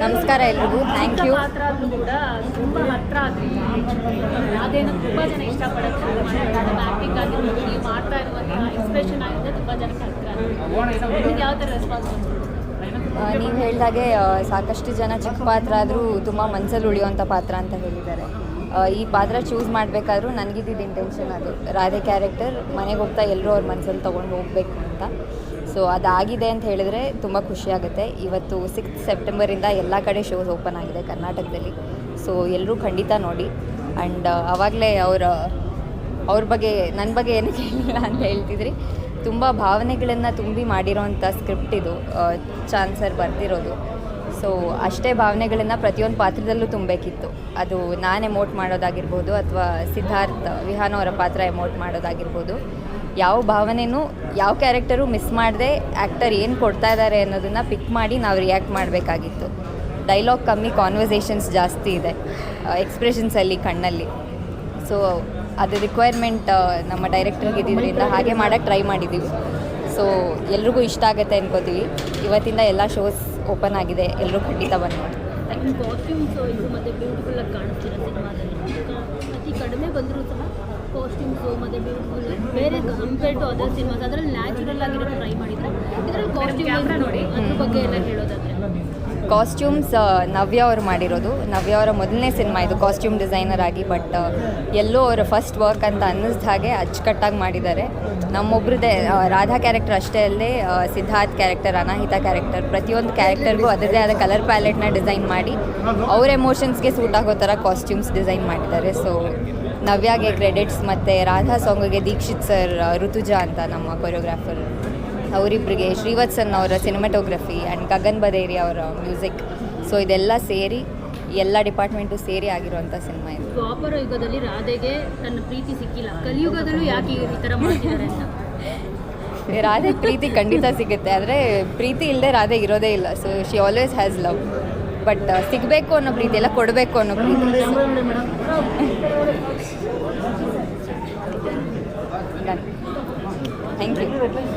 ನಮಸ್ಕಾರ ಎಲ್ರಿಗೂ. Thank you ಕೂಡ ತುಂಬ ಹತ್ರ ಆದ್ರಿ. ಅದೇನೋ ತುಂಬ ಜನ ಆ್ಯಕ್ಟಿಂಗ್ ಆಗಿರ್ಬೋದು ನೀವು ಮಾಡ್ತಾ ಇರುವಂಥ ಎಕ್ಸ್ಪ್ರೆಷನ್ ಆಗಿರೋದು ತುಂಬ ಜನಕ್ಕೆ ಹತ್ರ ನಿಮ್ಗೆ ಯಾವ ಥರ ರೆಸ್ಪಾನ್ಸ್ ನೀವು ಹೇಳಿದಾಗೆ ಸಾಕಷ್ಟು ಜನ ಚಿಕ್ಕ ಪಾತ್ರ ಆದರೂ ತುಂಬ ಮನಸ್ಸಲ್ಲಿ ಉಳಿಯುವಂಥ ಪಾತ್ರ ಅಂತ ಹೇಳಿದ್ದಾರೆ. ಈ ಪಾತ್ರ ಚೂಸ್ ಮಾಡಬೇಕಾದ್ರೂ ನನಗಿದ್ದಿದ್ದು ಇಂಟೆನ್ಷನ್ ಅದು. ರಾಧೆ ಕ್ಯಾರೆಕ್ಟರ್ ಮನೆಗೆ ಹೋಗ್ತಾ ಎಲ್ಲರೂ ಅವ್ರ ಮನಸ್ಸಲ್ಲಿ ತೊಗೊಂಡು ಹೋಗಬೇಕು ಅಂತ. ಸೊ ಅದಾಗಿದೆ ಅಂತ ಹೇಳಿದ್ರೆ ತುಂಬ ಖುಷಿಯಾಗುತ್ತೆ ಇವತ್ತು ಸಿಕ್ಸ್ ಸೆಪ್ಟೆಂಬರಿಂದ ಎಲ್ಲ ಕಡೆ ಶೋಸ್ ಓಪನ್ ಆಗಿದೆ ಕರ್ನಾಟಕದಲ್ಲಿ. ಸೊ ಎಲ್ಲರೂ ಖಂಡಿತ ನೋಡಿ. ಆ್ಯಂಡ್ ಆವಾಗಲೇ ಅವರ, ಅವ್ರ ಬಗ್ಗೆ ನನ್ನ ಬಗ್ಗೆ ಏನು ಕೇಳಿಲ್ಲ ಅಂತ ಹೇಳ್ತಿದ್ರಿ. ತುಂಬ ಭಾವನೆಗಳನ್ನು ತುಂಬಿ ಮಾಡಿರೋವಂಥ ಸ್ಕ್ರಿಪ್ಟ್ ಇದು. ಚಾನ್ಸರ್ ಬರ್ತಿರೋದು. ಸೊ ಅಷ್ಟೇ ಭಾವನೆಗಳನ್ನು ಪ್ರತಿಯೊಂದು ಪಾತ್ರದಲ್ಲೂ ತುಂಬಬೇಕಿತ್ತು. ಅದು ನಾನು ಎಮೋಟ್ ಮಾಡೋದಾಗಿರ್ಬೋದು ಅಥವಾ ಸಿದ್ಧಾರ್ಥ್ ವಿಹಾನ್ ಅವರ ಪಾತ್ರ ಎಮೋಟ್ ಮಾಡೋದಾಗಿರ್ಬೋದು. ಯಾವ ಭಾವನೆನೂ ಯಾವ ಕ್ಯಾರೆಕ್ಟರು ಮಿಸ್ ಮಾಡದೆ ಆ್ಯಕ್ಟರ್ ಏನು ಕೊಡ್ತಾ ಇದ್ದಾರೆ ಅನ್ನೋದನ್ನು ಪಿಕ್ ಮಾಡಿ ನಾವು ರಿಯಾಕ್ಟ್ ಮಾಡಬೇಕಾಗಿತ್ತು. ಡೈಲಾಗ್ ಕಮ್ಮಿ ಕಾನ್ವರ್ಸೇಷನ್ಸ್ ಜಾಸ್ತಿ ಇದೆ ಎಕ್ಸ್ಪ್ರೆಷನ್ಸಲ್ಲಿ ಕಣ್ಣಲ್ಲಿ. ಸೊ ಅದು ರಿಕ್ವೈರ್ಮೆಂಟ್ ನಮ್ಮ ಡೈರೆಕ್ಟರ್ಗೆ ಇದ್ದಿದ್ದರಿಂದ ಹಾಗೆ ಮಾಡೋಕ್ಕೆ ಟ್ರೈ ಮಾಡಿದ್ದೀವಿ ಸೊ ಎಲ್ರಿಗೂ ಇಷ್ಟ ಆಗುತ್ತೆ ಅನ್ಕೋತೀವಿ. ಇವತ್ತಿಂದ ಎಲ್ಲ ಶೋಸ್ ಓಪನ್ ಆಗಿದೆ. ಎಲ್ಲರೂ ಖಂಡಿತ ಬಂದು ನೋಡಿ ಕಾಸ್ಟ್ಯೂಮ್ಸ್ ಇದು ಮತ್ತು ಬ್ಯೂಟಿಫುಲ್ ಆಗಿ ಕಾಣಿಸ್ತೀರ ಸಿನಿಮಾದಲ್ಲಿ. ಅತಿ ಕಡಿಮೆ ಬಂದರೂ ಸಹ ಕಾಸ್ಟ್ಯೂಮ್ಸು ಮತ್ತೆ ಬ್ಯೂಟಿಫುಲ್ ಬೇರೆ ಕಂಪೇರ್ ಟು ಅದರ್ ಸಿನಿಮಾಸ್ ಅದರಲ್ಲಿ ನ್ಯಾಚುರಲ್ ಆಗಿರೋ ಟ್ರೈ ಮಾಡಿದ್ರೆ ಇದರಲ್ಲಿ ಕಾಸ್ಟ್ಯೂಮ್ ನೋಡಿ. ಅದ್ರ ಬಗ್ಗೆ ಎಲ್ಲ ಕಾಸ್ಟ್ಯೂಮ್ಸ್ ನವ್ಯ ಅವರು ಮಾಡಿರೋದು. ನವ್ಯ ಅವರ ಮೊದಲನೇ ಸಿನಿಮಾ ಇದು ಕಾಸ್ಟ್ಯೂಮ್ ಡಿಸೈನರ್ ಆಗಿ ಬಟ್ ಎಲ್ಲೋ ಅವರ ಫಸ್ಟ್ ವರ್ಕ್ ಅಂತ ಅನ್ನಿಸ್ದ ಹಾಗೆ ಅಚ್ಚುಕಟ್ಟಾಗಿ ಮಾಡಿದ್ದಾರೆ. ನಮ್ಮೊಬ್ಬರದೇ ರಾಧಾ ಕ್ಯಾರೆಕ್ಟರ್ ಅಷ್ಟೇ ಅಲ್ಲದೆ ಸಿದ್ಧಾರ್ಥ್ ಕ್ಯಾರೆಕ್ಟರ್ ಅನಾಹಿತ ಕ್ಯಾರೆಕ್ಟರ್ ಪ್ರತಿಯೊಂದು ಕ್ಯಾರೆಕ್ಟರ್ಗೂ ಅದರದೇ ಆದ ಕಲರ್ ಪ್ಯಾಲೆಟ್ನ ಡಿಸೈನ್ ಮಾಡಿ, ಅವ್ರ ಎಮೋಷನ್ಸ್ಗೆ ಸೂಟ್ ಆಗೋ ಥರ ಕಾಸ್ಟ್ಯೂಮ್ಸ್ ಡಿಸೈನ್ ಮಾಡಿದ್ದಾರೆ. ಸೊ ನವ್ಯಾಗೆ ಕ್ರೆಡಿಟ್ಸ್ ಮತ್ತು ರಾಧಾ ಸಾಂಗಿಗೆ ದೀಕ್ಷಿತ್ ಸರ್ ಋತುಜಾ ಅಂತ ನಮ್ಮ ಕೊರಿಯೋಗ್ರಾಫರ್ ಅವರಿಬ್ಬರಿಗೆ ಶ್ರೀವತ್ಸನ್ ಅವರ ಸಿನಿಮಾಟೋಗ್ರಫಿ ಆ್ಯಂಡ್ ಗಗನ್ ಬದೇರಿ ಅವರ ಮ್ಯೂಸಿಕ್ ಸೊ ಇದೆಲ್ಲ ಸೇರಿ ಎಲ್ಲ ಡಿಪಾರ್ಟ್ಮೆಂಟು ಸೇರಿ ಆಗಿರುವಂಥ ಸಿನಿಮಾ ಇದು. ದ್ವಾಪರ ಯುಗದಲ್ಲಿ ರಾಧೆಗೆ ತನ್ನ ಪ್ರೀತಿ ಸಿಕ್ಕಿಲ್ಲ. ಕಲಿಯುಗದಲ್ಲೂ ಯಾಕೆ ಈ ಥರ ಮಾಡ್ತಿದ್ದಾರೆ ಅಂತ? ರಾಧೆ ಪ್ರೀತಿ ಖಂಡಿತ ಸಿಗುತ್ತೆ. ಆದರೆ ಪ್ರೀತಿ ಇಲ್ಲದೆ ರಾಧೆ ಇರೋದೇ ಇಲ್ಲ. So she always has love but ಸಿಗಬೇಕು ಅನ್ನೋ ಪ್ರೀತಿ ಎಲ್ಲ ಕೊಡಬೇಕು ಅನ್ನೋ ಪ್ರೀತಿ. Thank you